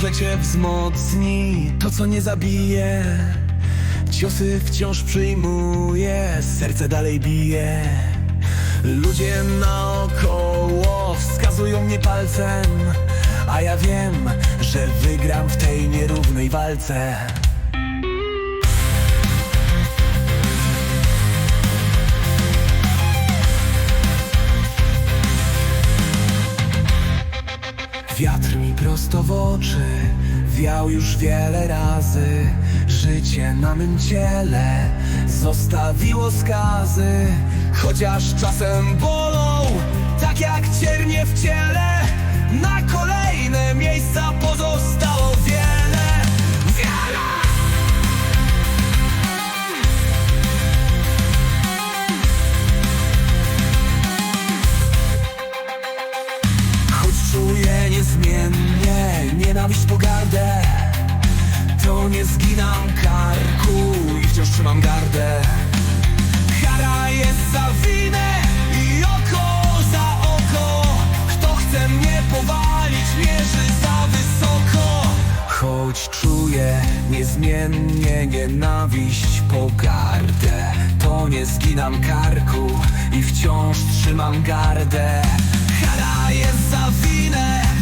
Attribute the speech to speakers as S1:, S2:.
S1: że cię wzmocni. To co nie zabije Ciosy wciąż przyjmuje. Serce dalej bije. Ludzie naokoło wskazują mnie palcem A ja wiem, że wygram w tej nierównej walce. Wiatr prosto w oczy Wiał już wiele razy. Życie na mym ciele Zostawiło skazy. Chociaż czasem bolą Tak jak ciernie w ciele Na kolejne miejsca nienawiść, pogardę To nie zginam karku i wciąż trzymam gardę. Kara jest za winę i oko za oko. Kto chce mnie powalić mierzy za wysoko. Choć czuję niezmiennie nienawiść, pogardę To nie zginam karku i wciąż trzymam gardę. Kara jest za winę